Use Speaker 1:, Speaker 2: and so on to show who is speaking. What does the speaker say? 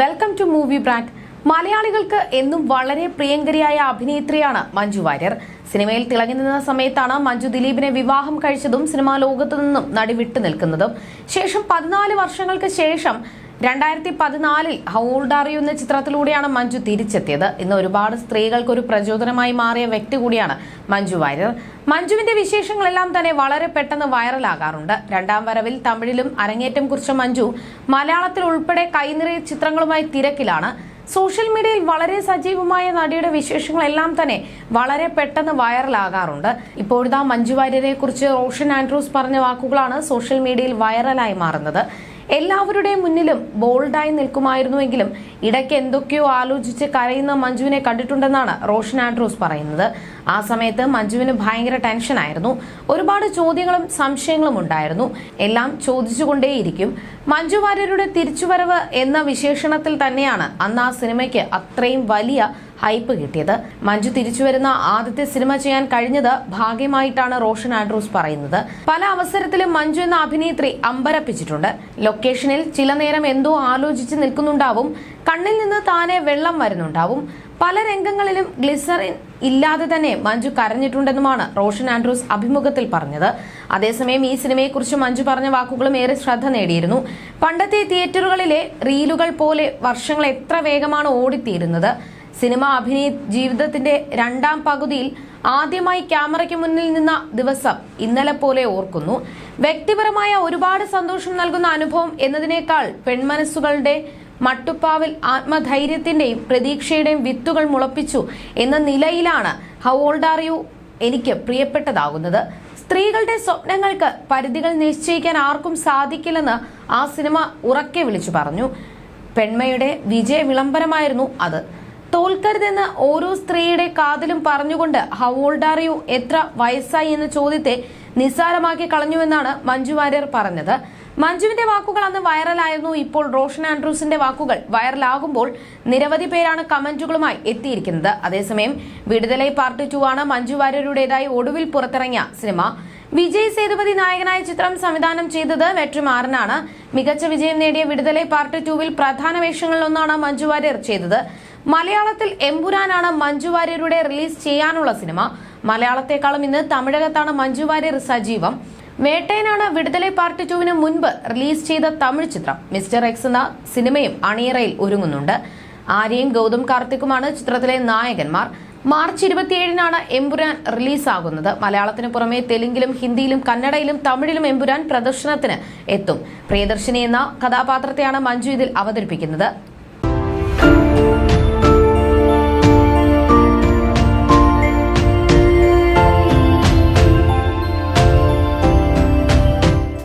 Speaker 1: Welcome to movie brand മലയാളികൾക്ക് എന്നും വളരെ പ്രിയങ്കരിയായ അഭിനേത്രിയാണ് മഞ്ജു വാര്യർ. സിനിമയിൽ തിളങ്ങി നിന്ന സമയത്താണ് മഞ്ജു ദിലീപിനെ വിവാഹം കഴിച്ചതും സിനിമാ ലോകത്തു നിന്നും നടി വിട്ടു നിൽക്കുന്നതും. ശേഷം പതിനാല് വർഷങ്ങൾക്ക് ശേഷം രണ്ടായിരത്തി പതിനാലിൽ ഹൗൾഡാറി എന്ന ചിത്രത്തിലൂടെയാണ് മഞ്ജു തിരിച്ചെത്തിയത്. ഇന്ന് ഒരുപാട് സ്ത്രീകൾക്ക് ഒരു പ്രചോദനമായി മാറിയ വ്യക്തി കൂടിയാണ് മഞ്ജു വാര്യർ. മഞ്ജുവിന്റെ വിശേഷങ്ങളെല്ലാം തന്നെ വളരെ പെട്ടെന്ന് വൈറലാകാറുണ്ട്. രണ്ടാം വരവിൽ തമിഴിലും അരങ്ങേറ്റം കുറിച്ച മഞ്ജു മലയാളത്തിൽ ഉൾപ്പെടെ കൈനിറിയ ചിത്രങ്ങളുമായി തിരക്കിലാണ്. സോഷ്യൽ മീഡിയയിൽ വളരെ സജീവമായ നടിയുടെ വിശേഷങ്ങളെല്ലാം തന്നെ വളരെ പെട്ടെന്ന് വൈറലാകാറുണ്ട്. ഇപ്പോഴത്തെ മഞ്ജു വാര്യരെ കുറിച്ച് റോഷൻ ആൻഡ്രൂസ് പറഞ്ഞ വാക്കുകളാണ് സോഷ്യൽ മീഡിയയിൽ വൈറലായി മാറുന്നത്. എല്ലാവരുടെയും മുന്നിലും ബോൾഡായി നിൽക്കുമായിരുന്നുവെങ്കിലും ഇടയ്ക്ക് എന്തൊക്കെയോ ആലോചിച്ച് കരയുന്ന മഞ്ജുവിനെ കണ്ടിട്ടുണ്ടെന്നാണ് റോഷൻ ആൻഡ്രൂസ് പറയുന്നത്. ആ സമയത്ത് മഞ്ജുവിന് ഭയങ്കര ടെൻഷനായിരുന്നു. ഒരുപാട് ചോദ്യങ്ങളും സംശയങ്ങളും ഉണ്ടായിരുന്നു. എല്ലാം ചോദിച്ചുകൊണ്ടേയിരിക്കും. മഞ്ജു വാര്യരുടെ തിരിച്ചുവരവ് എന്ന വിശേഷണത്തിൽ തന്നെയാണ് അന്ന് ആ സിനിമയ്ക്ക് അത്രയും വലിയ ഹൈപ്പ് കിട്ടിയത്. മഞ്ജു തിരിച്ചു വരുന്ന ആദ്യത്തെ സിനിമ ചെയ്യാൻ കഴിഞ്ഞത് ഭാഗ്യമായിട്ടാണ് റോഷൻ ആൻഡ്രൂസ് പറയുന്നത്. പല അവസരത്തിലും മഞ്ജു എന്ന അഭിനേത്രി അമ്പരപ്പിച്ചിട്ടുണ്ട്. ലൊക്കേഷനിൽ ചില നേരം എന്തോ ആലോചിച്ച് നിൽക്കുന്നുണ്ടാവും. കണ്ണിൽ നിന്ന് താനെ വെള്ളം വരുന്നുണ്ടാവും. പല രംഗങ്ങളിലും ഗ്ലിസറിൻ ഇല്ലാതെ തന്നെ മഞ്ജു കരഞ്ഞിട്ടുണ്ടെന്നുമാണ് റോഷൻ ആൻഡ്രൂസ് അഭിമുഖത്തിൽ പറഞ്ഞത്. അതേസമയം ഈ സിനിമയെക്കുറിച്ച് മഞ്ജു പറഞ്ഞ വാക്കുകളും ഏറെ ശ്രദ്ധ നേടിയിരുന്നു. പണ്ടത്തെ തിയേറ്ററുകളിലെ റീലുകൾ പോലെ വർഷങ്ങൾ എത്ര വേഗമാണ് ഓടിത്തീരുന്നത്. സിനിമ അഭിനയ ജീവിതത്തിന്റെ രണ്ടാം പകുതിയിൽ ആദ്യമായി ക്യാമറയ്ക്ക് മുന്നിൽ നിന്ന ദിവസം ഇന്നലെ പോലെ ഓർക്കുന്നു. വ്യക്തിപരമായ ഒരുപാട് സന്തോഷം നൽകുന്ന അനുഭവം എന്നതിനേക്കാൾ പെൺമനസ്സുകളുടെ മട്ടുപ്പാവിൽ ആത്മധൈര്യത്തിന്റെയും പ്രതീക്ഷയുടെയും വിത്തുകൾ മുളപ്പിച്ചു എന്ന നിലയിലാണ് ഹൗ ഓൾഡ് ആർ യു എനിക്ക് പ്രിയപ്പെട്ടതാകുന്നത്. സ്ത്രീകളുടെ സ്വപ്നങ്ങൾക്ക് പരിധികൾ നിശ്ചയിക്കാൻ ആർക്കും സാധിക്കില്ലെന്ന് ആ സിനിമ ഉറക്കെ വിളിച്ചു പറഞ്ഞു. പെൺമയുടെ വിജയ വിളംബരമായിരുന്നു അത്. തോൽക്കരുതെന്ന് ഓരോ സ്ത്രീയുടെ കാതിലും പറഞ്ഞുകൊണ്ട് ഹൗ ഓൾഡ് ആർ യു എത്ര വയസ്സായി എന്ന ചോദ്യത്തെ നിസ്സാരമാക്കി കളഞ്ഞുവെന്നാണ് മഞ്ജു വാര്യർ പറഞ്ഞത്. മഞ്ജുവിന്റെ വാക്കുകൾ അന്ന് വൈറലായിരുന്നു. ഇപ്പോൾ റോഷൻ ആൻഡ്രൂസിന്റെ വാക്കുകൾ വൈറലാകുമ്പോൾ നിരവധി പേരാണ് കമന്റുകളുമായി എത്തിയിരിക്കുന്നത്. അതേസമയം വിടുതലൈ പാർട്ട് ടു ആണ് മഞ്ജു വാര്യരുടേതായി ഒടുവിൽ പുറത്തിറങ്ങിയ സിനിമ. വിജയ് സേതുപതി നായകനായ ചിത്രം സംവിധാനം ചെയ്തത് വെട്രിമാറനാണ് മികച്ച വിജയം നേടിയ വിടുതലൈ പാർട്ട് ടുവിൽ പ്രധാന വേഷങ്ങളിലൊന്നാണ് മഞ്ജു വാര്യർ ചെയ്തത്. മലയാളത്തിൽ എമ്പുരാനാണ് മഞ്ജു വാര്യരുടെ റിലീസ് ചെയ്യാനുള്ള സിനിമ. മലയാളത്തെക്കാളും ഇന്ന് തമിഴകത്താണ് മഞ്ജു വാര്യർ സജീവം. വേട്ടയനാണ് വിടുതലെ പാർട്ട് ടുവിന് മുൻപ് റിലീസ് ചെയ്ത തമിഴ് ചിത്രം. മിസ്റ്റർ എക്സ് എന്ന സിനിമയും അണിയറയിൽ ഒരുങ്ങുന്നുണ്ട്. ആര്യയും ഗൗതം കാർത്തിക്കുമാണ് ചിത്രത്തിലെ നായകന്മാർ. മാർച്ച് ഇരുപത്തിയേഴിനാണ് എമ്പുരാൻ റിലീസാകുന്നത്. മലയാളത്തിന് പുറമെ തെലുങ്കിലും ഹിന്ദിയിലും കന്നഡയിലും തമിഴിലും എമ്പുരാൻ പ്രദർശനത്തിന് എത്തും. പ്രിയദർശിനി എന്ന കഥാപാത്രത്തെയാണ് മഞ്ജു ഇതിൽ അവതരിപ്പിക്കുന്നത്.